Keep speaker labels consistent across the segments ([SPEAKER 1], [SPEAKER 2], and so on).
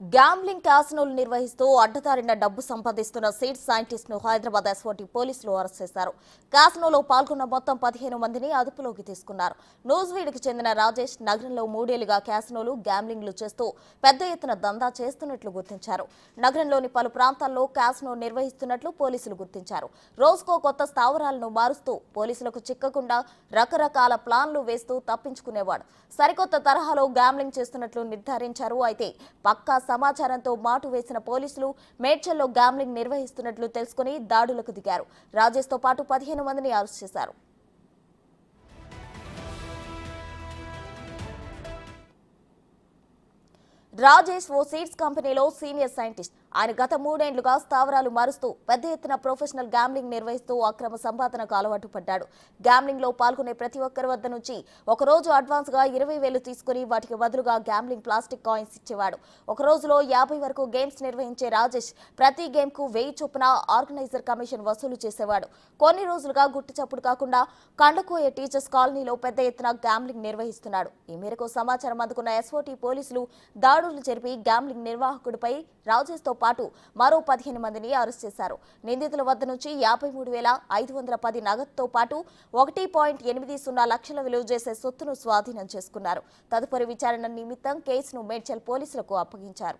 [SPEAKER 1] Gambling క్యాసినోలు నిర్వహిస్తూ అడ్డదారిన డబ్బు సంపాదిస్తున్న సీడ్ సైంటిస్ట్ను హైదరాబాద్ ఎస్ఓటీ పోలీసులు అరెస్ట్ చేశారు. క్యాసినోలో పాల్గొన్న మొత్తం పదిహేను మందిని అదుపులోకి తీసుకున్నారు. నూజివీడుకు చెందిన రాజేష్ నగరంలో మూడేళ్ళుగా క్యాసినోలు గ్యాంబ్లింగ్లు చేస్తూ పెద్ద ఎత్తున దందా చేస్తున్నట్లు గుర్తించారు. నగరంలోని పలు ప్రాంతాల్లో క్యాసినో నిర్వహిస్తున్నట్లు పోలీసులు గుర్తించారు. రోజుకో కొత్త స్థావరాలను మారుస్తూ పోలీసులకు చిక్కకుండా రకరకాల ప్లాన్లు వేస్తూ తప్పించుకునేవాడు. సరికొత్త తరహాలో గ్యాంబ్లింగ్ చేస్తున్నట్లు నిర్ధారించారు. అయితే పక్కా సమాచారంతో మాటు వేసిన పోలీసులు మేడ్చల్లో గ్యాంబ్లింగ్ నిర్వహిస్తున్నట్లు తెలుసుకుని దాడులకు దిగారు. రాజేష్తో పాటు పదిహేను మందిని అరెస్ట్ చేశారు. రాజేష్ ఓ సీడ్స్ కంపెనీలో సీనియర్ సైంటిస్ట్. ఆయన గత మూడేండ్లుగా స్థావరాలు మారుస్తూ పెద్ద ఎత్తున ప్రొఫెషనల్ గ్యాంబ్లింగ్ నిర్వహిస్తూ అక్రమ సంపాదనకు అలవాటు పడ్డాడు. గ్యాంబ్లింగ్లో పాల్గొనే ప్రతి ఒక్కరి వద్ద నుంచి ఒకరోజు అడ్వాన్స్గా ఇరవై వేలు తీసుకుని వాటికి బదులుగా గ్యాంబ్లింగ్ ప్లాస్టిక్ కాయిన్స్ ఇచ్చేవాడు. ఒక రోజులో యాభై వరకు గేమ్స్ నిర్వహించే రాజేష్ ప్రతి గేమ్కు వెయ్యి చొప్పున ఆర్గనైజర్ కమిషన్ వసూలు చేసేవాడు. కొన్ని రోజులుగా గుట్టుచప్పుడు కాకుండా కండకోయ టీచర్స్ కాలనీలో పెద్ద ఎత్తున గ్యాంబ్లింగ్ నిర్వహిస్తున్నాడు. ఈ మేరకు సమాచారం అందుకున్న ఎస్ఓటీ పోలీసులు దాడు దాడులు జరిపి గ్యాంబ్లింగ్ నిర్వాహకుడిపై రాజేష్తో పాటు మరో పదిహేను మందిని అరెస్ట్ చేశారు. నిందితుల వద్ద నుంచి యాభై మూడు వేల ఐదు వందల పది నగదుతో పాటు ఒకటి పాయింట్ ఎనిమిది సున్నా లక్షల విలువ చేసే సొత్తును స్వాధీనం చేసుకున్నారు. తదుపరి విచారణ నిమిత్తం కేసును మేడ్చల్ పోలీసులకు అప్పగించారు.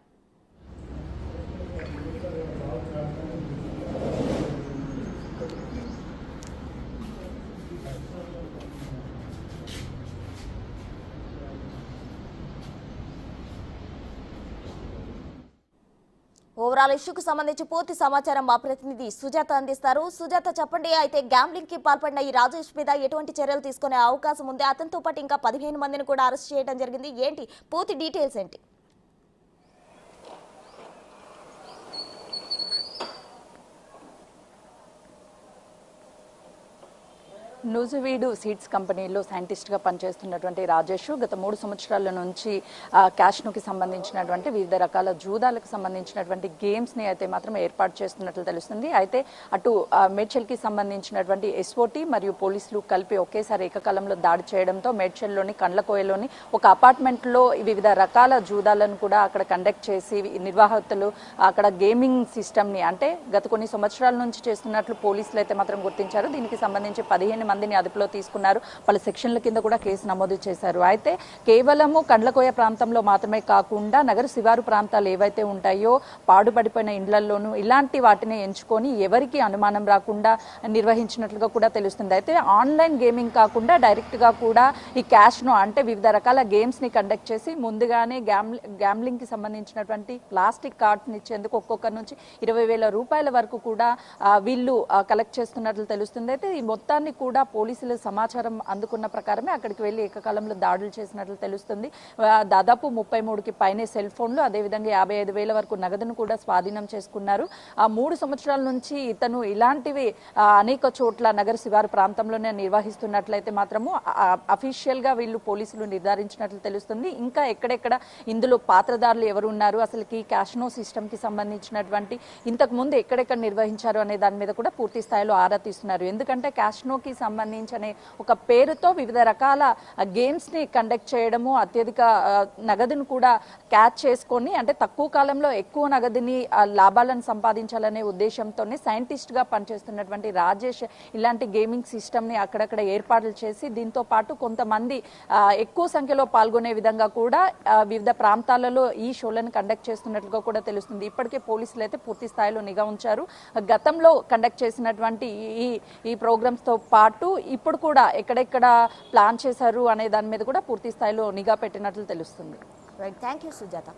[SPEAKER 1] ఓవరాల్ ఇష్యూకు సంబంధించి పూర్తి సమాచారం మా ప్రతినిధి సుజాత అందిస్తారు. సుజాత చెప్పండి అయితే గ్యాంబ్లింగ్కి పాల్పడిన ఈ రాజేష్ మీద ఎటువంటి చర్యలు తీసుకునే అవకాశం ఉంది? అతనితో పాటు ఇంకా పదిహేను మందిని కూడా అరెస్ట్ చేయడం జరిగింది. ఏంటి? పూర్తి డీటెయిల్స్ ఏంటి?
[SPEAKER 2] నూజువీడు సీడ్స్ కంపెనీలో సైంటిస్ట్గా పనిచేస్తున్నటువంటి రాజేష్ గత మూడు సంవత్సరాల నుంచి క్యాష్నుకి సంబంధించినటువంటి వివిధ రకాల జూదాలకు సంబంధించినటువంటి గేమ్స్ని అయితే మాత్రం ఏర్పాటు చేస్తున్నట్లు తెలుస్తుంది. అయితే అటు మేడ్చల్కి సంబంధించినటువంటి ఎస్ఓటి మరియు పోలీసులు కలిపి ఒకేసారి ఏకకాలంలో దాడి చేయడంతో మేడ్చల్లోని కండ్లకోయలోని ఒక అపార్ట్మెంట్లో వివిధ రకాల జూదాలను కూడా అక్కడ కండక్ట్ చేసి నిర్వాహకులు అక్కడ గేమింగ్ సిస్టమ్ని అంటే గత కొన్ని సంవత్సరాల నుంచి చేస్తున్నట్లు పోలీసులు అయితే మాత్రం గుర్తించారు. దీనికి సంబంధించి పదిహేను మందిని అదుపులో తీసుకున్నారు. పలు సెక్షన్ల కింద కూడా కేసు నమోదు చేశారు. అయితే కేవలము కండ్లకోయ ప్రాంతంలో మాత్రమే కాకుండా నగర శివారు ప్రాంతాలు ఏవైతే ఉంటాయో పాడుపడిపోయిన ఇండ్లలోనూ ఇలాంటి వాటిని ఎంచుకొని ఎవరికి అనుమానం రాకుండా నిర్వహించినట్లుగా కూడా తెలుస్తుంది. అయితే ఆన్లైన్ గేమింగ్ కాకుండా డైరెక్ట్గా కూడా ఈ క్యాష్ను అంటే వివిధ రకాల గేమ్స్ని కండక్ట్ చేసి ముందుగానే గ్యామ్ గ్యామ్లింగ్కి సంబంధించినటువంటి ప్లాస్టిక్ కార్డ్స్ని ఇచ్చేందుకు ఒక్కొక్కరి నుంచి ఇరవై వేల రూపాయల వరకు కూడా వీళ్ళు కలెక్ట్ చేస్తున్నట్లు తెలుస్తుంది. అయితే ఈ మొత్తాన్ని కూడా పోలీసులు సమాచారం అందుకున్న ప్రకారమే అక్కడికి వెళ్ళి ఏకకాలంలో దాడులు చేసినట్లు తెలుస్తుంది. దాదాపు ముప్పై మూడుకి పైనే సెల్ ఫోన్లు అదేవిధంగా యాభై ఐదు వేల వరకు నగదును కూడా స్వాధీనం చేసుకున్నారు. ఆ మూడు సంవత్సరాల నుంచి ఇతను ఇలాంటివి అనేక చోట్ల నగర శివారు ప్రాంతంలోనే నిర్వహిస్తున్నట్లయితే మాత్రము అఫీషియల్గా వీళ్ళు పోలీసులు నిర్ధారించినట్లు తెలుస్తుంది. ఇంకా ఎక్కడెక్కడ ఇందులో పాత్రదారులు ఎవరు ఉన్నారు అసలుకి క్యాష్నో సిస్టమ్కి సంబంధించినటువంటి ఇంతకు ముందు ఎక్కడెక్కడ నిర్వహించారు అనే దాని మీద కూడా పూర్తి స్థాయిలో ఆరా తీస్తున్నారు. ఎందుకంటే క్యాష్నోకి సంబంధించి సంబంధించిన ఒక పేరుతో వివిధ రకాల గేమ్స్ని కండక్ట్ చేయడము అత్యధిక నగదును కూడా క్యాచ్ చేసుకొని అంటే తక్కువ కాలంలో ఎక్కువ నగదుని లాభాలను సంపాదించాలనే ఉద్దేశంతోనే సైంటిస్ట్గా పనిచేస్తున్నటువంటి రాజేష్ ఇలాంటి గేమింగ్ సిస్టమ్ని అక్కడక్కడ ఏర్పాట్లు చేసి దీంతో పాటు కొంతమంది ఎక్కువ సంఖ్యలో పాల్గొనే విధంగా కూడా వివిధ ప్రాంతాలలో ఈ షోలను కండక్ట్ చేస్తున్నట్లుగా కూడా తెలుస్తుంది. ఇప్పటికే పోలీసులు అయితే పూర్తి స్థాయిలో నిఘా ఉంచారు. గతంలో కండక్ట్ చేసినటువంటి ఈ ఈ ప్రోగ్రామ్స్తో పాటు ఇప్పుడు కూడా ఎక్కడెక్కడ ప్లాన్ చేశారు అనే దాని మీద కూడా పూర్తి స్థాయిలో నిఘా పెట్టినట్లు తెలుస్తుంది.
[SPEAKER 1] Right thank you Sujatha